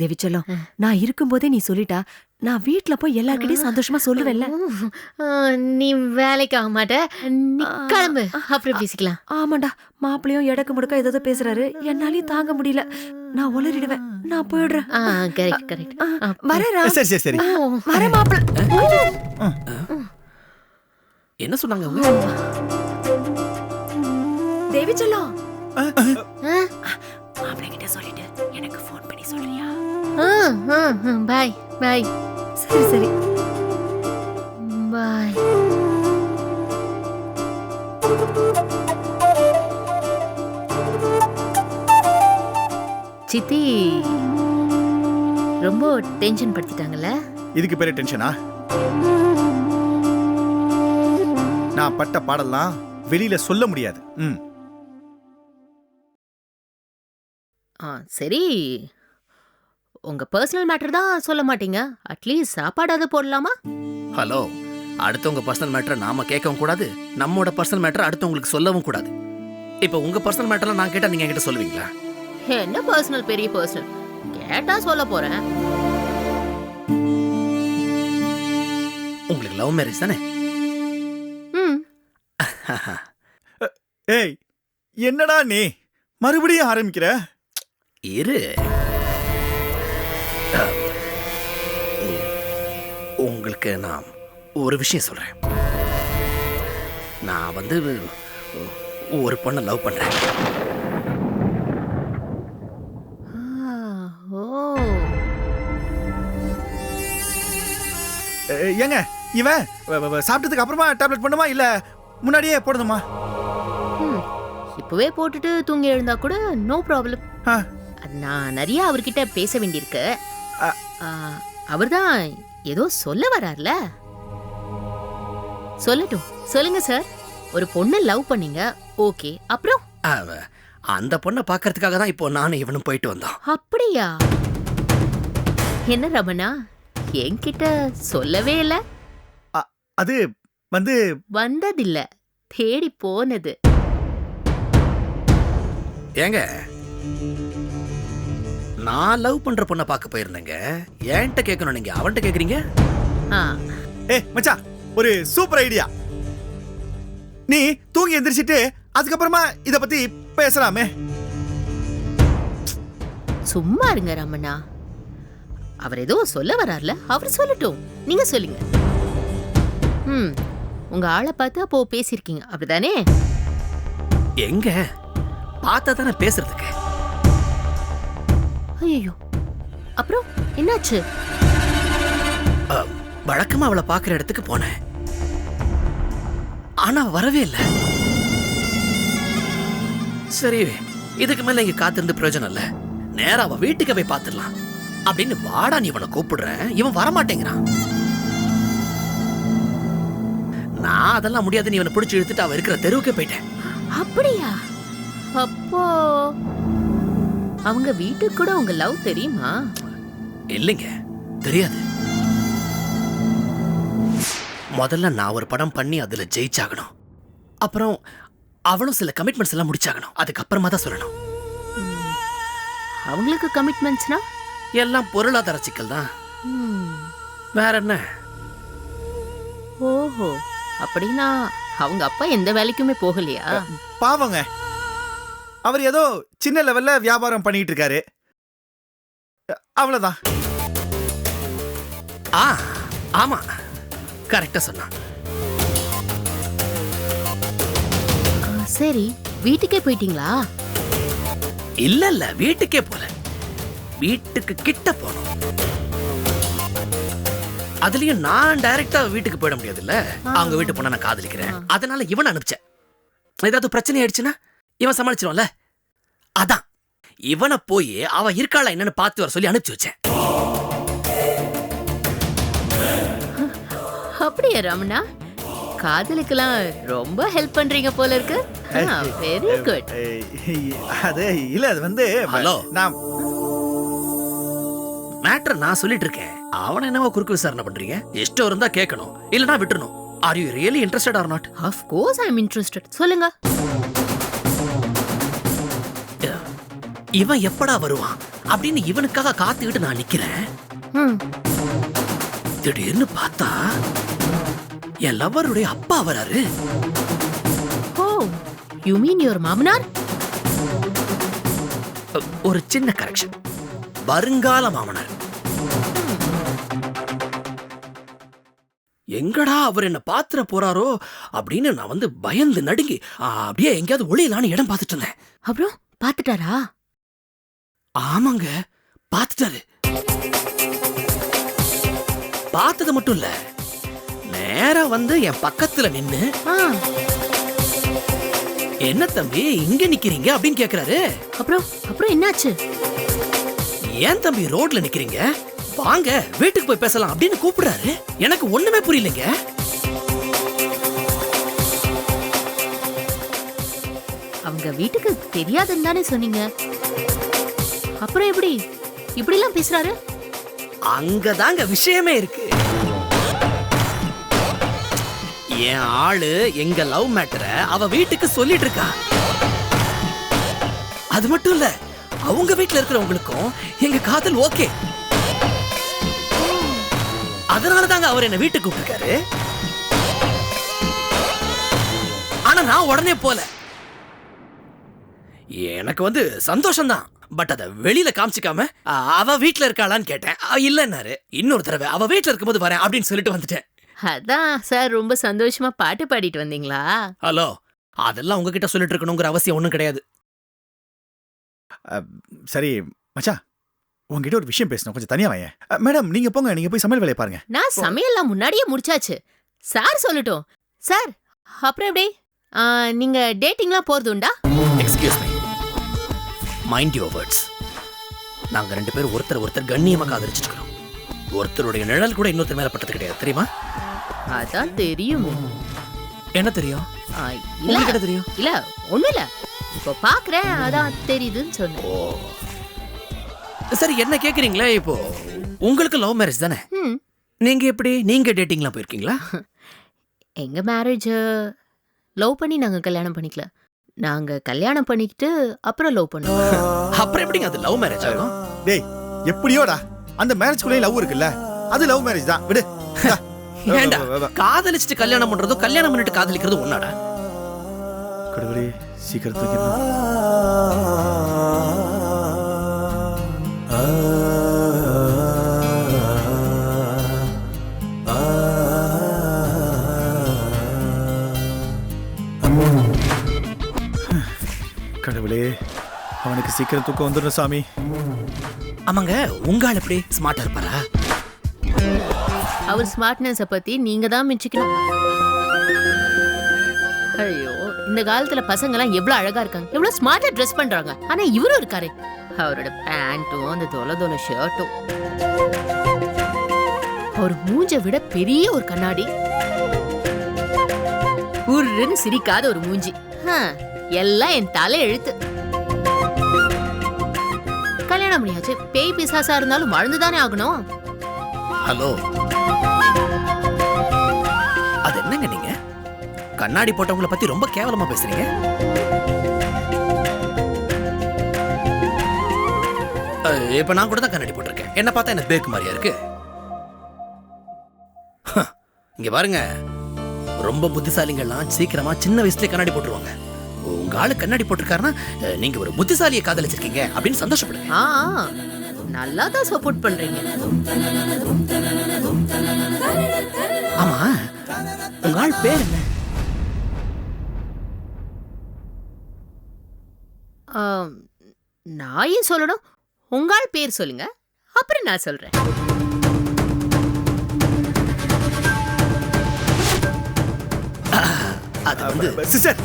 தேவிச்சலம் நான் இருக்கும்போதே நீ சொல்லிட்டா நான் வீட்ல போய் எல்லார்கிட்டயும் சந்தோஷமா சொல்லுவேன்ல. நீ வேலைக்கு ஆக மாட்ட. நீ கிளம்பு. அப்புறம் பேசிக்கலாம். ஆமாண்டா. மாப்பிளையும் எடக்கு முடக்க ஏதோ பேசுறாரு. என்னாலயும் தாங்க முடியல. நான் உளறிடுவேன். நான் போயிடுறேன். கரெக்ட் கரெக்ட் வரேன். சரி சரி சரி. வரேன் மாப்பிள என்ன சொன்னாங்க தேவிச்சலம் மாப்பிள்ளை கிட்ட சொல்லிட்டு எனக்கு ஃபோன் பண்ணி சொல்றியா? பாய் பாய் சரி சரி. பாய் சித்தி ரொம்ப டென்ஷன் படுத்திட்டாங்கல்ல? இதுக்கு பேரு டென்ஷனா நான் பட்ட பாடலாம் வெளியில சொல்ல முடியாது. ம். சரி. உங்க பர்சனல் மேட்டர் தான் சொல்ல மாட்டீங்க. அட்லீஸ்ட் சாப்பாடாவது போடலாமா? ஹலோ அடுத்தவங்க பர்சனல் மேட்டரை நாம கேட்கவும் கூடாது. நம்மோட பர்சனல் மேட்டரை அடுத்தவங்களுக்கு சொல்லவும் கூடாது. இப்போ உங்க பர்சனல் மேட்டர்லாம் நான் கேட்டா நீங்க என்கிட்ட சொல்லுவீங்களா? என்ன பர்சனல் பெரிய பர்சனல் கேட்டா சொல்ல போறேன். உங்களுக்கு லவ் மேரேஜ் தானே? ஏய் என்னடா நீ? மறுபடியும் ஆரம்பிக்கிற? இரு. உங்களுக்கு நான் ஒரு விஷயம் சொல்றேன். நான் வந்து ஒரு பொண்ணை லவ் ஏய், ஏங்க இவன் சாப்பிட்டதுக்கு அப்புறமா டேப்லெட் பண்ணுமா இல்ல முன்னாடியே போடணுமா. இப்பவே போட்டுட்டு தூங்கி எழுந்தா கூட நோ ப்ராப்ளம். ஆ, நான் நிறைய அவர்கிட்ட பேச வேண்டியிருக்கு. அவர்தான் ஏதோ சொல்ல வரார்ல. சொல்லட்டும். சொல்லுங்க சார். ஒரு பொண்ணை லவ் பண்ணீங்க. ஓகே. அப்புறம்? அந்த பொண்ணை பார்க்கறதுக்காக தான் இப்போ நானும் இவனும் போயிட்டு வந்தோம். அப்படியா? என்ன ரமணா? என்கிட்ட சொல்லவே இல்ல. அது வந்து வந்ததில்ல. தேடி போனது. ஏங்க? நான் லவ் பண்ற பொண்ணை பார்க்க போயிருந்தேங்க. என்கிட்ட கேட்கணும் நீங்க? அவன்கிட்ட கேக்குறீங்க? ஆ. ஏய் மச்சான் ஒரு சூப்பர் ஐடியா நீ தூங்கி எந்திரிச்சிட்டு அதுக்கப்புறமா இத பத்தி பேசலாமே. சும்மா இருங்க ரமணா. அவர் ஏதோ சொல்ல வரார்ல அவர் சொல்லட்டும். நீங்க சொல்லுங்க. ம் உங்க ஆளை பார்த்து அப்போ பேசியிருக்கீங்க. அப்படிதானே? எங்க? பார்த்தா தானே பேசுறதுக்கு. ஐயோ அப்புறம் என்னாச்சு? வழக்கமா அவளை பார்க்குற இடத்துக்கு போனேன். ஆனா வரவே இல்லை. சரி இதுக்கு மேல இங்க காத்திருந்து பிரயோஜனம் இல்ல. நேரா அவ வீட்டுக்கு போய் பார்த்துடலாம் அப்படின்னு வாடா நீ இவனை கூப்பிடுறேன். இவன் வரமாட்டேங்கிறான். நான் அதெல்லாம் முடியாது. நீ இவனை பிடிச்சி இழுத்துட்டு அவ இருக்கிற தெருவுக்கே போயிட்டேன். அப்படியா? அப்போ அவங்க வீட்டுக்கு கூட உங்க லவ் தெரியுமா? இல்லைங்க தெரியாது. முதல்ல நான் ஒரு படம் பண்ணி அதுல ஜெயிச்சாகணும். அப்புறம் அவளும் சில கமிட்மெண்ட்ஸ் எல்லாம் முடிச்சாகணும். அதுக்கப்புறமா தான் சொல்லணும். அவங்களுக்கு கமிட்மெண்ட்ஸ்னா எல்லாம் பொருளாதார சிக்கல் தான். வேற என்ன? ஓஹோ அப்படின்னா அவங்க அப்பா எந்த வேலைக்குமே போகலையா? பாவங்க. அவர் ஏதோ சின்ன லெவல்ல வியாபாரம் பண்ணிட்டு இருக்காரு அவ்வளவுதான். ஆ ஆமா. கரெக்டா சொன்னான். ஆ, சரி வீட்டுக்கே போயிட்டீங்களா? இல்ல இல்ல வீட்டுக்கே போல. வீட்டுக்கு கிட்ட போனோம். அதுலயும் நான் டைரக்டா வீட்டுக்கு போயிட முடியாதுல்ல? அவங்க வீட்டு பொண்ண நான் காதலிக்கிறேன். அதனால இவன் அனுப்பிச்சேன். ஏதாவது பிரச்சனை ஆயிடுச்சுன்னா இவன் சமாளிச்சிருவான்ல அதான். இவனை போய் அவ இருக்காளா என்னன்னு பார்த்து வர சொல்லி அனுப்பிச்சு வச்சேன். அப்படியா ரமணா? காதலுக்கெல்லாம் ரொம்ப ஹெல்ப் பண்றீங்க போல இருக்கு. வெரி குட் அது இல்ல அது வந்து ஹலோ. நான் மேட்டர் நான் சொல்லிட்டு இருக்கேன். அவனை என்னவோ குறுக்கு விசாரணை பண்றீங்க? இஷ்டம் இருந்தா கேட்கணும். இல்லனா விட்டுறணும். Are you really interested or not of course I am interested சொல்லுங்க. இவன் எப்படா வருவான் அப்படின்னு இவனுக்காக காத்துக்கிட்டு நான் நிக்கிறேன். திடீர்னு பார்த்தா என் லவருடைய அப்பா வராரு. ஓ யூ மீன் யுவர் மாமனார்? ஒரு சின்ன கரெக்ஷன் வருங்கால மாமனார். எங்கடா அவர் என்ன பாத்திர போறாரோ அப்படின்னு நான் வந்து பயந்து நடுங்கி அப்படியே எங்கேயாவது ஒளியலான்னு இடம் பார்த்துட்டு இருந்தேன். அப்புறம் பாத்துட்டாரா ஆமாங்க. பார்த்துட்டாரு பார்த்தது மட்டும் இல்ல. நேரா வந்து என் பக்கத்துல நின்னு என்ன தம்பி இங்க நிக்கிறீங்க? அப்படின்னு கேக்குறாரு. அப்புறம் அப்புறம் என்னாச்சு? ஏன் தம்பி ரோட்ல நிக்கிறீங்க? வாங்க வீட்டுக்கு போய் பேசலாம் அப்படின்னு கூப்பிடுறாரு. எனக்கு ஒண்ணுமே புரியலைங்க. அவங்க வீட்டுக்கு தெரியாதுன்னு தானே சொன்னீங்க. அப்புறம் எப்படி? இப்படிலாம் பேசுறாரு? அங்கதாங்க விஷயமே இருக்கு. என் ஆளு எங்க லவ் மேட்டரை அவ வீட்டுக்கு சொல்லிட்டு இருக்கா. அது மட்டும் இல்ல அவங்க வீட்டுல இருக்கிறவங்களுக்கும் எங்க காதல் ஓகே. அதனால தாங்க அவர் என்ன வீட்டுக்கு கூப்பிட்டுருக்காரு. ஆனா நான் உடனே போல. எனக்கு வந்து சந்தோஷம்தான். பட் அத வெளியில காமிச்சிக்காம அவ வீட்ல இருக்காளான்னு கேட்டேன். இல்லன்னாரு. இன்னொரு தடவை அவ வீட்ல இருக்கும்போது வரேன் அப்படின்னு சொல்லிட்டு வந்துட்டேன். அதான் சார் ரொம்ப சந்தோஷமா பாட்டு பாடிட்டு வந்தீங்களா? ஹலோ அதெல்லாம் உங்ககிட்ட சொல்லிட்டு இருக்கணுங்கிற அவசியம் ஒண்ணும் கிடையாது. சரி மச்சா உங்ககிட்ட ஒரு விஷயம் பேசணும். கொஞ்சம் தனியா வாங்க மேடம் நீங்க போங்க நீங்க போய் சமையல் வேலையை பாருங்க. நான் சமையல்லாம் முன்னாடியே முடிச்சாச்சு. சார் சொல்லட்டும். சார் அப்புறம் எப்படி? நீங்க டேட்டிங்லாம் போறது உண்டா excuse me mind your words நாங்க ரெண்டு பேரும் ஒருத்தர் ஒருத்தர் கண்ணியமா காதலிச்சிட்டு இருக்கிறோம் ஒருத்தருடைய நிழல் கூட இன்னொருத்தர் மேல பட்டது கிடையாது. தெரியுமா? அதான் தெரியுமே. என்ன தெரியும்? இல்ல உங்களுக்கு என்ன தெரியும்? இல்ல ஒண்ணும் இல்ல. இப்போ பாக்குறேன் அதான் தெரியுதுன்னு சொன்னேன். ஓ. சரி என்ன கேக்குறீங்களே இப்போ? உங்களுக்கு லவ் மேரேஜ் தானே? ம். நீங்க எப்படி? நீங்க டேட்டிங்லாம் போயிருக்கீங்களா? எங்க மேரேஜ் லவ் பண்ணி நாங்க கல்யாணம் பண்ணிக்கல. நாங்க கல்யாணம் பண்ணிக்கிட்டு அப்புறம் லவ் பண்ணோம் அப்புறம் எப்படிங்க அது லவ் மேரேஜ் ஆகும்? டேய் எப்படியோடா? அந்த மேரேஜ்குள்ளேயும் லவ் இருக்குல்ல? அது லவ் மேரேஜ் தான். விடு. ஏண்டா காதலிச்சுட்டு கல்யாணம் பண்றதும் கல்யாணம் பண்ணிட்டு காதலிக்கிறதும் ஒன்னாடா? கடவுளே சீக்கிரம் தூக்கிடணும். சீக்கிரம் தூக்கம் வந்துடும் சாமி. ஆமாங்க உங்க ஆள் எப்படி? ஸ்மார்ட்டா இருப்பாரா? அவர் ஸ்மார்ட்னஸ பத்தி நீங்க தான் மிச்சிக்கணும் ஐயோ இந்த காலத்துல பசங்க எல்லாம் எவ்வளவு அழகா இருக்காங்க. எவ்வளவு ஸ்மார்ட்டா ட்ரெஸ் பண்றாங்க. ஆனா இவரும் இருக்காரு. அவரோட பேண்ட்டும் அந்த தொலை தொலை ஷர்ட்டும் அவர் மூஞ்ச விட பெரிய ஒரு கண்ணாடி. உருன்னு சிரிக்காத ஒரு மூஞ்சி. எல்லாம் என் தலை எழுத்து கல்யாணம் பண்ணியாச்சு. பேய் பிசாசா இருந்தாலும் வாழ்ந்துதானே ஆகணும். ஹலோ. அது என்னங்க நீங்க? கண்ணாடி போட்டவங்கள பத்தி ரொம்ப கேவலமா பேசுறீங்க. இப்போ இப்ப நான் கூட தான் கண்ணாடி போட்டிருக்கேன். என்ன பார்த்தா என்ன பேக் மாதிரியா இருக்கு. இங்க பாருங்க. ரொம்ப புத்திசாலிங்கெல்லாம் சீக்கிரமா சின்ன வயசுல கண்ணாடி போட்டுருவாங்க. உங்க ஆளு கண்ணாடி போட்டிருக்காருன்னா நீங்க ஒரு புத்திசாலியை காதலிச்சிருக்கீங்க அப்படின்னு சந்தோஷப்படுங்க. ஆ நல்லா தான் சப்போர்ட் பண்றீங்க. ஆமா உங்க ஆள் பேர் என்ன? நான் ஏன் சொல்லணும்? உங்கள் பேர் சொல்லுங்க. அப்புறம் நான் சொல்றேன். அது வந்து சிஸ்டர்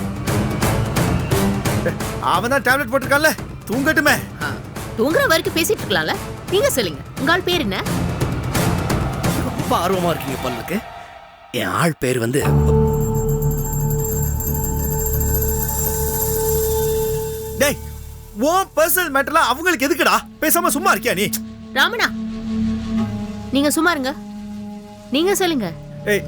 அவன் தான் டேப்லெட் போட்டிருக்கான்ல தூங்கட்டுமே. ஆ, தூங்குற வரைக்கும் பேசிட்டு இருக்கலாம்ல? நீங்க சொல்லுங்க உங்கள் பேர் என்ன? ரொம்ப ஆர்வமா இருக்கீங்க பொண்ணுக்கு என் ஆள் பேர் வந்து டேய் உன் பர்சனல் மேட்டர்லாம் அவங்களுக்கு எதுக்குடா? பேசாம சும்மா இருக்கியா நீ? ராமனா நீங்க சும்மா இருங்க. நீங்க சொல்லுங்க. ஏய்.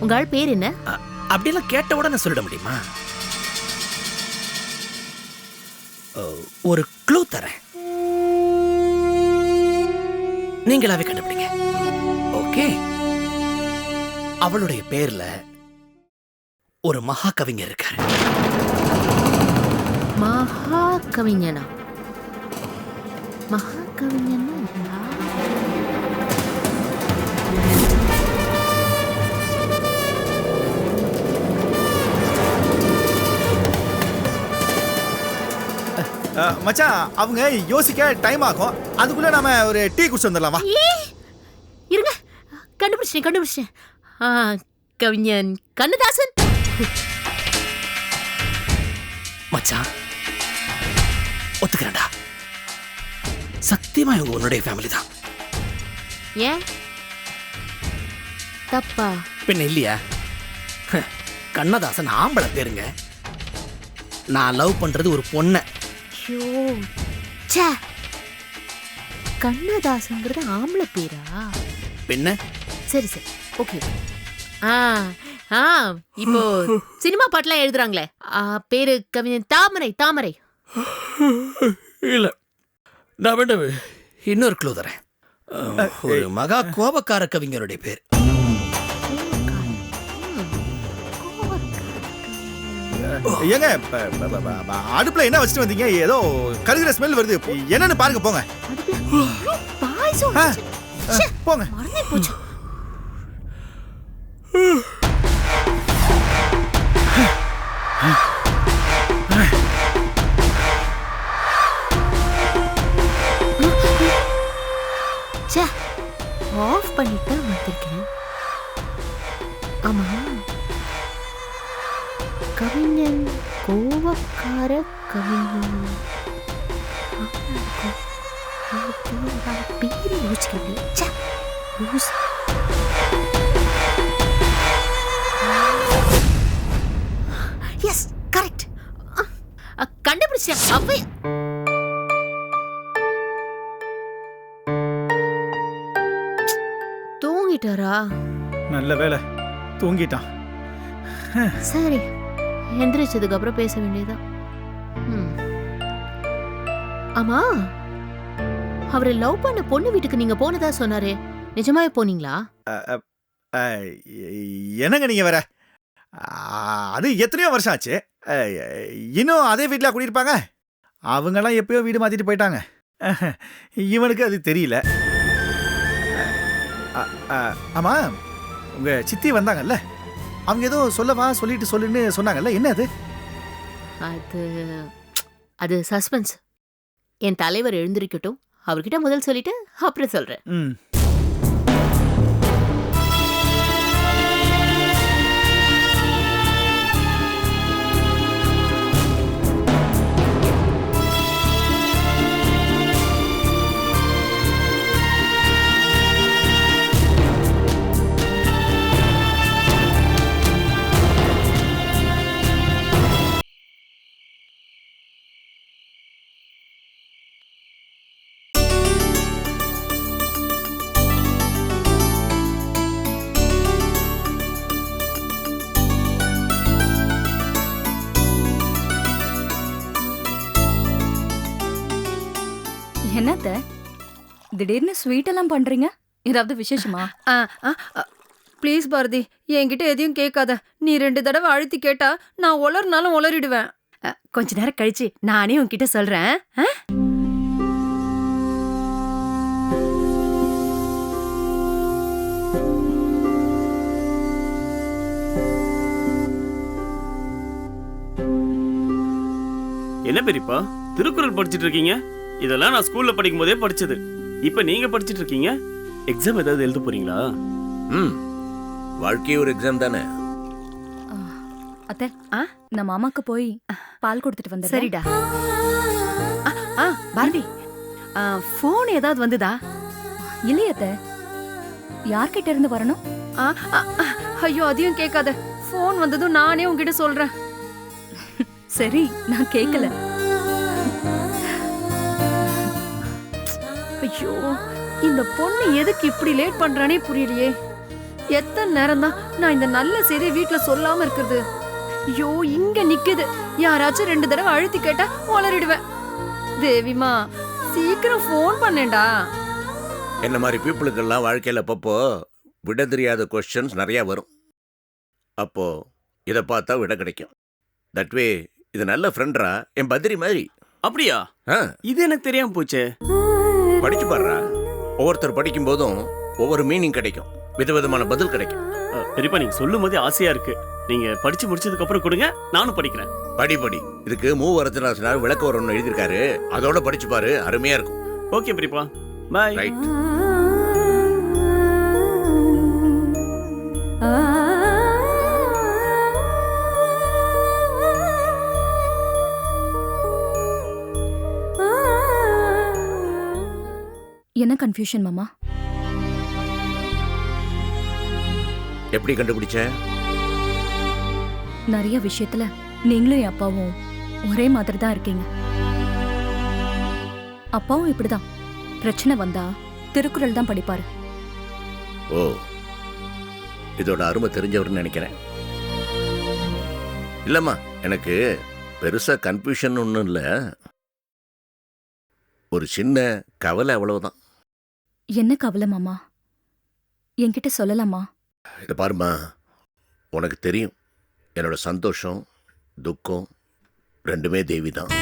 உங்கள் பேர் என்ன? அ- அப்படியெல்லாம் கேட்ட உடனே சொல்லிட முடியுமா? ஒரு க்ளூ தரேன். நீங்களாவே கண்டுபிடிங்க. ஓகே அவளுடைய பேர்ல ஒரு மகா கவிஞர் இருக்காரு. மகா கவிஞனா மகா கவிஞனா மச்சான் அவங்க யோசிக்க டைம் ஆகும். அதுக்குள்ள நாம ஒரு டீ குடிச்சு வந்துடலாம் இருங்க. கண்டுபிடிச்சிட்டேன் ஆ, கவிஞன் கண்ணதாசன். மச்சான் ஒத்துக்கிறேன்டா. சத்தியமா இவங்க உன்னுடைய ஃபேமிலி தான். ஏன் தப்பா? பின்ன இல்லையா? கண்ணதாசன் ஆம்பளை பேருங்க. நான் லவ் பண்றது ஒரு பொண்ணை. ஐயோ. ச்சே. கண்ணதாசங்கிறது ஆம்பளை பேரா? பின்ன சரி சரி. ஓகே. ஆ ஆ. இப்போ சினிமா பாட்டுலாம் எழுதுறாங்களே. ஆ, பேரு கவிஞன் தாமரை தாமரை. இல்ல. நான் வேண்டாம் இன்னொரு க்ளூ தரேன். ஒரு மகா கோபக்கார கவிஞருடைய பேர். ஏங்க அடுப்புல என்ன வச்சுட்டு வந்தீங்க? ஏதோ கருகிற ஸ்மெல் வருது. என்னன்னு பாருங்க போங்க. போங்க. அவ்வை தூங்கிட்டாரா? நல்ல வேலை தூங்கிட்டான். சரி. எந்திரிச்சதுக்கு அப்புறம் பேச வேண்டியதுதான். ம். ஆமா அவரை லவ் பண்ண பொண்ணு வீட்டுக்கு நீங்க போனதா சொன்னாரே. நிஜமாவே போனீங்களா? என்னங்க நீங்க வேற? அது எத்தனையோ வருஷம் ஆச்சு. இன்னும் அதே வீட்டில் குடியிருப்பாங்க? அவங்கெல்லாம் எப்பயோ வீடு மாத்திட்டு போயிட்டாங்க. இவனுக்கு அது தெரியல. அஹ், அஹ், ஆமா உங்க சித்தி வந்தாங்கல்ல? அவங்க ஏதோ சொல்லவா சொல்லிட்டு சொல்லுன்னு சொன்னாங்கல்ல? என்ன அது? அது அது சஸ்பென்ஸ். என் தலைவர் எழுந்திருக்கட்டும். அவர்கிட்ட முதல் சொல்லிட்டு அப்புறம் சொல்றேன். என்னத்த திடீர்னு ஸ்வீட் எல்லாம் பண்றீங்க? ஏதாவது விசேஷமா? ப்ளீஸ் பாரதி என்கிட்ட எதையும் கேட்காத. நீ ரெண்டு தடவை அழுத்தி கேட்டா நான் உளர்னாலும் உளறிடுவேன். கொஞ்ச நேரம் கழிச்சு நானே உன்கிட்ட சொல்றேன். ஆ? என்ன பெரியப்பா? திருக்குறள் படிச்சிட்டு இருக்கீங்க? இதெல்லாம் நான் ஸ்கூல்ல படிக்கும் போதே படிச்சது. இப்ப நீங்க படிச்சிட்டு இருக்கீங்க? எக்ஸாம் ஏதாவது எழுத போறீங்களா? ம். வாழ்க்கையே ஒரு எக்ஸாம் தானே? அத்தை ஆ? நான் மாமாக்கு போய் பால் கொடுத்துட்டு வந்துடுறேன். சரிடா. ஆ, ஆ பாரதி ஃபோன் ஏதாவது வந்துதா? இல்லையே அத்தை. யார்கிட்ட இருந்து வரணும்? ஆ, ஆ, ஆ, ஐயோ அதையும் கேட்காத. ஃபோன் வந்ததும் நானே உன்கிட்ட சொல்றேன். சரி நான் கேட்கல. ஐயோ இந்த பொண்ணு எதுக்கு இப்படி லேட் பண்றானே புரியலையே. எத்தனை நேரம் தான் நான் இந்த நல்ல செய்தியை வீட்ல சொல்லாம இருக்கிறது. ஐயோ இங்க நிக்குது. யாராச்சும் ரெண்டு தடவை அழுத்தி கேட்டா உளறிடுவேன். தேவிமா சீக்கிரம் ஃபோன் பண்ணேன்டா. என்ன மாதிரி பீப்புளுக்கெல்லாம் வாழ்க்கையில் அப்பப்போ விட தெரியாத கொஸ்டின்ஸ் நிறையா வரும். அப்போ இதை பார்த்தா விட கிடைக்கும். தட் வே இது நல்ல ஃப்ரெண்ட்ரா என் பத்ரி மாதிரி. அப்படியா? ஆ. இது எனக்கு தெரியாம போச்சே. படிச்சு பாடுறா ஒவ்வொருத்தர் படிக்கும் போதும் ஒவ்வொரு மீனிங் கிடைக்கும் விதவிதமான பதில் கிடைக்கும் பெரியப்பா நீங்க சொல்லும் போதே ஆசையா இருக்கு நீங்க படிச்சு முடிச்சதுக்கு அப்புறம் கொடுங்க நானும் படிக்கிறேன் படி படி இதுக்கு மூவரத்தினார் விளக்க வரணும்னு எழுதியிருக்காரு அதோட படிச்சு பாரு அருமையா இருக்கும் ஓகே பெரியப்பா பாய் ரைட் என்ன கன்ஃபியூஷன் மாமா? எப்படி கண்டுபிடிச்ச? நிறைய விஷயத்துல நீங்களும் என் அப்பாவும் ஒரே மாதிரி தான் இருக்கீங்க. அப்பாவும் இப்படிதான். பிரச்சனை வந்தா திருக்குறள் தான் படிப்பாரு. ஓ இதோட அருமை தெரிஞ்சவர்னு நினைக்கிறேன். இல்லம்மா எனக்கு பெருசா கன்ஃபியூஷன் ஒன்றும் இல்லை. ஒரு சின்ன கவலை அவ்வளவுதான். என்ன கவலை மாமா? என்கிட்ட சொல்லலாமா? இதை பாருமா உனக்கு தெரியும். என்னோட சந்தோஷம் துக்கம் ரெண்டுமே தேவி தான்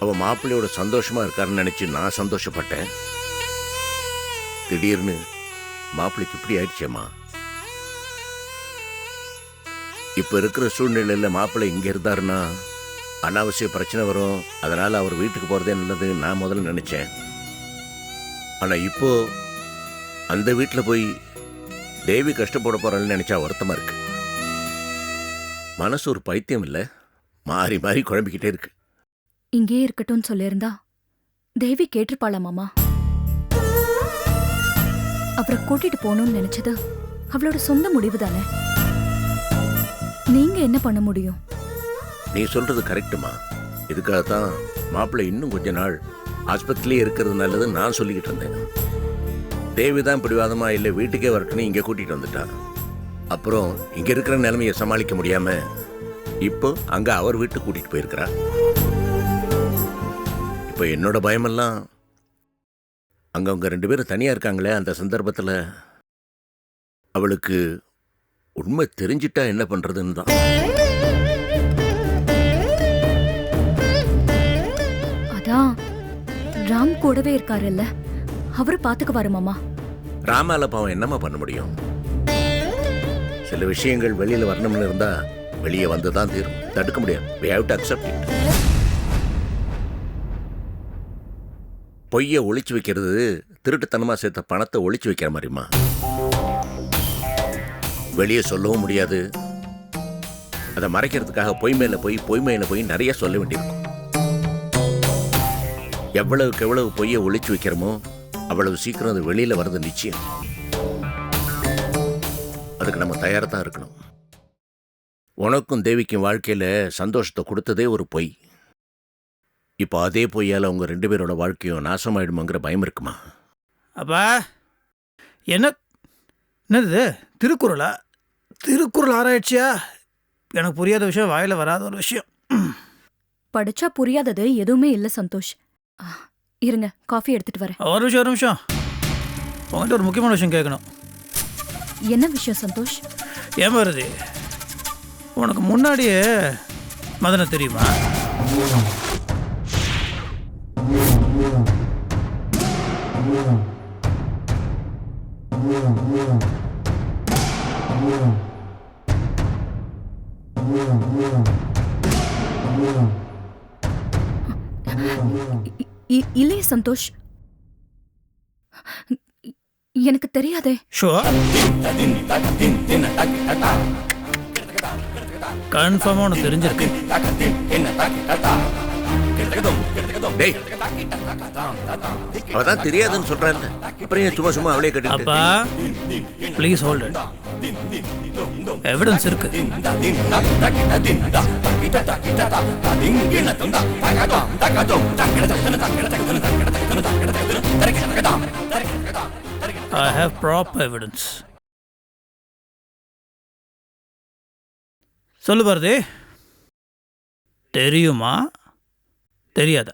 மாப்பிள்ளையோட சந்தோஷமா இருக்காருன்னு நினைச்சு நான் சந்தோஷப்பட்டேன். திடீர்னு மாப்பிள்ளைக்கு இப்படி ஆயிடுச்சேம்மா. இப்ப இருக்கிற சூழ்நிலையில மாப்பிள்ளை இங்க இருந்தாருன்னா அனாவசிய பிரச்சனை வரும். அதனால அவர் வீட்டுக்கு போறதே நல்லது நான் முதல்ல நினைச்சேன். ஆனா இப்போ அந்த வீட்டில் போய் தேவி கஷ்டப்பட போறாள்னு நினைச்சா வருத்தமா இருக்கு. மனசு ஒரு பைத்தியம் இல்ல. மாறி மாறி குழம்பிக்கிட்டே இருக்கு. இங்கேயே இருக்கட்டும்னு சொல்லியிருந்தா தேவி கேட்டிருப்பாளா மாமா? அவரை கூட்டிட்டு போகணும்னு நினைச்சது அவளோட சொந்த முடிவு தானே நீங்க என்ன பண்ண முடியும்? நீ சொல்றது கரெக்டுமா இதுக்காகத்தான் மாப்பிள்ளை இன்னும் கொஞ்ச நாள் ஆஸ்பத்திரியிலே இருக்கிறது நல்லதுன்னு நான் சொல்லிக்கிட்டு இருந்தேன். தேவி தான் பிடிவாதமாக இல்லை வீட்டுக்கே வரட்டும்னு இங்கே கூட்டிகிட்டு வந்துட்டா அப்புறம் இங்கே இருக்கிற நிலைமையை சமாளிக்க முடியாமல் இப்போ அங்கே அவர் வீட்டுக்கு கூட்டிகிட்டு போயிருக்கிறா இப்போ என்னோட பயமெல்லாம் அங்கே அவங்க ரெண்டு பேரும் தனியாக இருக்காங்களே அந்த சந்தர்ப்பத்தில் அவளுக்கு உண்மை தெரிஞ்சிட்டா என்ன பண்ணுறதுன்னு தான். ராம் கூடவே இருக்காருல்ல? அவரு பாத்துக்குவாரு மாமா. ராமால பாவம் என்னம்மா பண்ண முடியும்? சில விஷயங்கள் வெளியில வரணும்னு இருந்தா வெளியே வந்து தான் தீரும். தடுக்க முடியாது. We have to accept it. பொய்யை ஒளிச்சு வைக்கிறது திருட்டுத்தனமா சேர்த்த பணத்தை ஒளிச்சு வைக்கிற மாதிரிம்மா. வெளியே சொல்லவும் முடியாது. அதை மறைக்கிறதுக்காக பொய் மேல போய் பொய் மேல போய் நிறைய சொல்ல வேண்டியிருக்கும். எவ்வளவுக்கு எவ்வளவு பொய்யை ஒளிச்சு வைக்கிறோமோ அவ்வளவு சீக்கிரம் அது வெளியில வர்றது நிச்சயம். அதுக்கு நம்ம தயாரா தான் இருக்கணும். உனக்கும் தேவிக்கும் வாழ்க்கையில சந்தோஷத்தை கொடுத்ததே ஒரு பொய். இப்போ அதே பொய்யால உங்க ரெண்டு பேரோட வாழ்க்கையும் நாசமாயிடுமாங்கிற பயம் இருக்குமா? அப்பா என்ன என்னது? திருக்குறளா? திருக்குறள் ஆராய்ச்சியா? எனக்கு புரியாத விஷயம் வாயில வராத ஒரு விஷயம். படிச்சா புரியாதது எதுவுமே இல்ல சந்தோஷ். இருங்க காஃபி எடுத்துட்டு வரேன். ஒரு நிமிஷம் ஒரு நிமிஷம். உங்கள்கிட்ட ஒரு முக்கியமான விஷயம் கேட்கணும். என்ன விஷயம் சந்தோஷ்? ஏன் வருது உனக்கு முன்னாடியே மதனை தெரியுமா? இல்லையே சந்தோஷ். எனக்கு தெரியாதே. ஷுவர் கன்ஃபார்மாக உனக்கு தெரிஞ்சிருக்கு. டேய். அவ தான் தெரியாதுன்னு சொல்றாள் அப்புறம் சும்மா சும்மா அவளே கட்டு அப்பா ப்ளீஸ் ஹோல்ட் எவிடன்ஸ் இருக்கு. ஐ ஹேவ் ப்ராப்பர் எவிடன்ஸ் சொல்லு பாரதி. தெரியுமா? தெரியாதா?